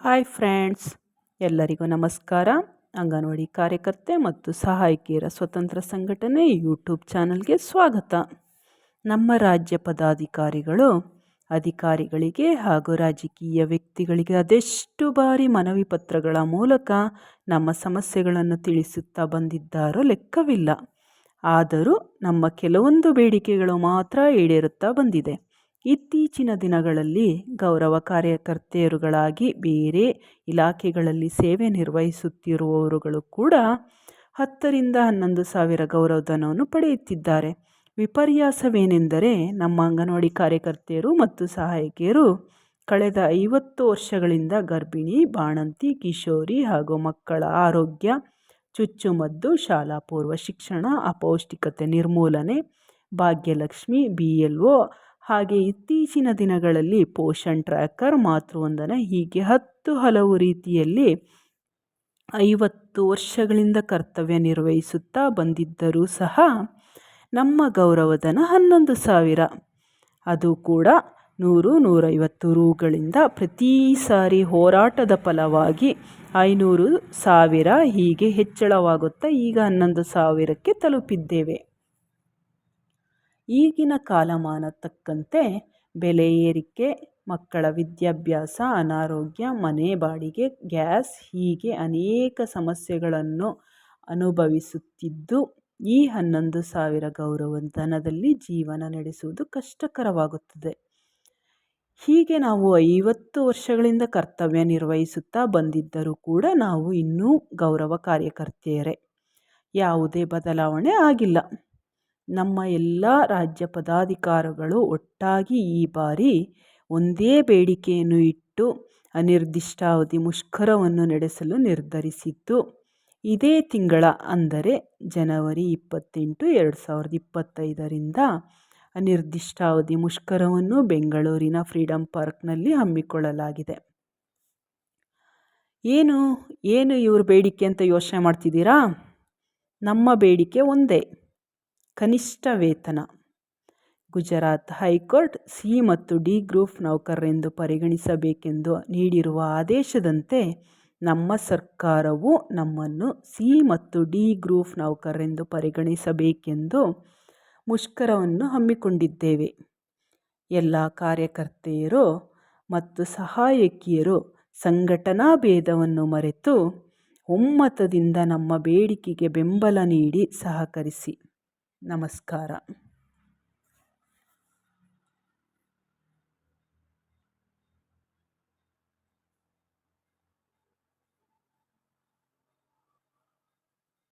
Hi friends, ಎಲ್ಲರಿಗೂ ನಮಸ್ಕಾರ. ಅಂಗನವಾಡಿ ಕಾರ್ಯಕರ್ತೆ ಮತ್ತು ಸಹಾಯಕಿಯರ ಸ್ವತಂತ್ರ ಸಂಘಟನೆ ಯೂಟ್ಯೂಬ್ ಚಾನಲ್ಗೆ ಸ್ವಾಗತ. ನಮ್ಮ ರಾಜ್ಯ ಪದಾಧಿಕಾರಿಗಳು, ಅಧಿಕಾರಿಗಳಿಗೆ ಹಾಗೂ ರಾಜಕೀಯ ವ್ಯಕ್ತಿಗಳಿಗೆ ಅದೆಷ್ಟು ಬಾರಿ ಮನವಿ ಪತ್ರಗಳ ಮೂಲಕ ನಮ್ಮ ಸಮಸ್ಯೆಗಳನ್ನು ತಿಳಿಸುತ್ತಾ ಬಂದಿದ್ದಾರೋ ಲೆಕ್ಕವಿಲ್ಲ. ಆದರೂ ನಮ್ಮ ಕೆಲವೊಂದು ಬೇಡಿಕೆಗಳು ಮಾತ್ರ ಈಡೇರುತ್ತಾ ಬಂದಿದೆ. ಇತ್ತೀಚಿನ ದಿನಗಳಲ್ಲಿ ಗೌರವ ಕಾರ್ಯಕರ್ತೆಯರುಗಳಾಗಿ ಬೇರೆ ಇಲಾಖೆಗಳಲ್ಲಿ ಸೇವೆ ನಿರ್ವಹಿಸುತ್ತಿರುವವರುಗಳು ಕೂಡ ಹತ್ತರಿಂದ ಹನ್ನೊಂದು ಸಾವಿರ ಗೌರವಧನವನ್ನು ಪಡೆಯುತ್ತಿದ್ದಾರೆ. ವಿಪರ್ಯಾಸವೇನೆಂದರೆ ನಮ್ಮ ಅಂಗನವಾಡಿ ಕಾರ್ಯಕರ್ತೆಯರು ಮತ್ತು ಸಹಾಯಕಿಯರು ಕಳೆದ ಐವತ್ತು ವರ್ಷಗಳಿಂದ ಗರ್ಭಿಣಿ, ಬಾಣಂತಿ, ಕಿಶೋರಿ ಹಾಗೂ ಮಕ್ಕಳ ಆರೋಗ್ಯ, ಚುಚ್ಚುಮದ್ದು, ಶಾಲಾ ಪೂರ್ವ ಶಿಕ್ಷಣ, ಅಪೌಷ್ಟಿಕತೆ ನಿರ್ಮೂಲನೆ, ಭಾಗ್ಯಲಕ್ಷ್ಮಿ, ಬಿ ಎಲ್ ಒ ಹಾಗೆ ಇತ್ತೀಚಿನ ದಿನಗಳಲ್ಲಿ ಪೋಷಣ್ ಟ್ರ್ಯಾಕರ್ ಮಾತೃವಂದನ ಹೀಗೆ ಹತ್ತು ಹಲವು ರೀತಿಯಲ್ಲಿ ಐವತ್ತು ವರ್ಷಗಳಿಂದ ಕರ್ತವ್ಯ ನಿರ್ವಹಿಸುತ್ತಾ ಬಂದಿದ್ದರೂ ಸಹ ನಮ್ಮ ಗೌರವಧನ ಹನ್ನೊಂದು ಸಾವಿರ. ಅದು ಕೂಡ ನೂರು ನೂರೈವತ್ತು ರೂಗಳಿಂದ ಪ್ರತಿ ಸಾರಿ ಹೋರಾಟದ ಫಲವಾಗಿ ಐನೂರು ಸಾವಿರ ಹೀಗೆ ಹೆಚ್ಚಳವಾಗುತ್ತಾ ಈಗ ಹನ್ನೊಂದು ಸಾವಿರಕ್ಕೆ ತಲುಪಿದ್ದೇವೆ. ಈಗಿನ ಕಾಲಮಾನ ತಕ್ಕಂತೆ ಬೆಲೆ ಏರಿಕೆ, ಮಕ್ಕಳ ವಿದ್ಯಾಭ್ಯಾಸ, ಅನಾರೋಗ್ಯ, ಮನೆ ಬಾಡಿಗೆ, ಗ್ಯಾಸ್ ಹೀಗೆ ಅನೇಕ ಸಮಸ್ಯೆಗಳನ್ನು ಅನುಭವಿಸುತ್ತಿದ್ದು, ಈ ಹನ್ನೊಂದು ಸಾವಿರ ಗೌರವಧನದಲ್ಲಿ ಜೀವನ ನಡೆಸುವುದು ಕಷ್ಟಕರವಾಗುತ್ತದೆ. ಹೀಗೆ ನಾವು ಐವತ್ತು ವರ್ಷಗಳಿಂದ ಕರ್ತವ್ಯ ನಿರ್ವಹಿಸುತ್ತಾ ಬಂದಿದ್ದರೂ ಕೂಡ ನಾವು ಇನ್ನೂ ಗೌರವ ಕಾರ್ಯಕರ್ತೆಯರೇ. ಯಾವುದೇ ಬದಲಾವಣೆ ಆಗಿಲ್ಲ. ನಮ್ಮ ಎಲ್ಲ ರಾಜ್ಯ ಪದಾಧಿಕಾರಿಗಳು ಒಟ್ಟಾಗಿ ಈ ಬಾರಿ ಒಂದೇ ಬೇಡಿಕೆಯನ್ನು ಇಟ್ಟು ಅನಿರ್ದಿಷ್ಟಾವಧಿ ಮುಷ್ಕರವನ್ನು ನಡೆಸಲು ನಿರ್ಧರಿಸಿದ್ದು, ಇದೇ ತಿಂಗಳ ಅಂದರೆ ಜನವರಿ ಇಪ್ಪತ್ತೆಂಟು, ಎರಡು ಸಾವಿರದ ಇಪ್ಪತ್ತೈದರಿಂದ ಅನಿರ್ದಿಷ್ಟಾವಧಿ ಮುಷ್ಕರವನ್ನು ಬೆಂಗಳೂರಿನ ಫ್ರೀಡಂ ಪಾರ್ಕ್ನಲ್ಲಿ ಹಮ್ಮಿಕೊಳ್ಳಲಾಗಿದೆ. ಏನು? ಏನು ಇವ್ರ ಬೇಡಿಕೆ ಅಂತ ಯೋಚನೆ ಮಾಡ್ತಿದ್ದೀರಾ? ನಮ್ಮ ಬೇಡಿಕೆ ಒಂದೇ. ಕನಿಷ್ಠ ವೇತನ. ಗುಜರಾತ್ ಹೈಕೋರ್ಟ್ ಸಿ ಮತ್ತು ಡಿ ಗ್ರೂಪ್ ನೌಕರರೆಂದು ಪರಿಗಣಿಸಬೇಕೆಂದು ನೀಡಿರುವ ಆದೇಶದಂತೆ ನಮ್ಮ ಸರ್ಕಾರವು ನಮ್ಮನ್ನು ಸಿ ಮತ್ತು ಡಿ ಗ್ರೂಪ್ ನೌಕರರೆಂದು ಪರಿಗಣಿಸಬೇಕೆಂದು ಮುಷ್ಕರವನ್ನು ಹಮ್ಮಿಕೊಂಡಿದ್ದೇವೆ. ಎಲ್ಲ ಕಾರ್ಯಕರ್ತೆಯರು ಮತ್ತು ಸಹಾಯಕಿಯರು ಸಂಘಟನಾ ಭೇದವನ್ನು ಮರೆತು ಒಮ್ಮತದಿಂದ ನಮ್ಮ ಬೇಡಿಕೆಗೆ ಬೆಂಬಲ ನೀಡಿ ಸಹಕರಿಸಿ. ನಮಸ್ಕಾರ.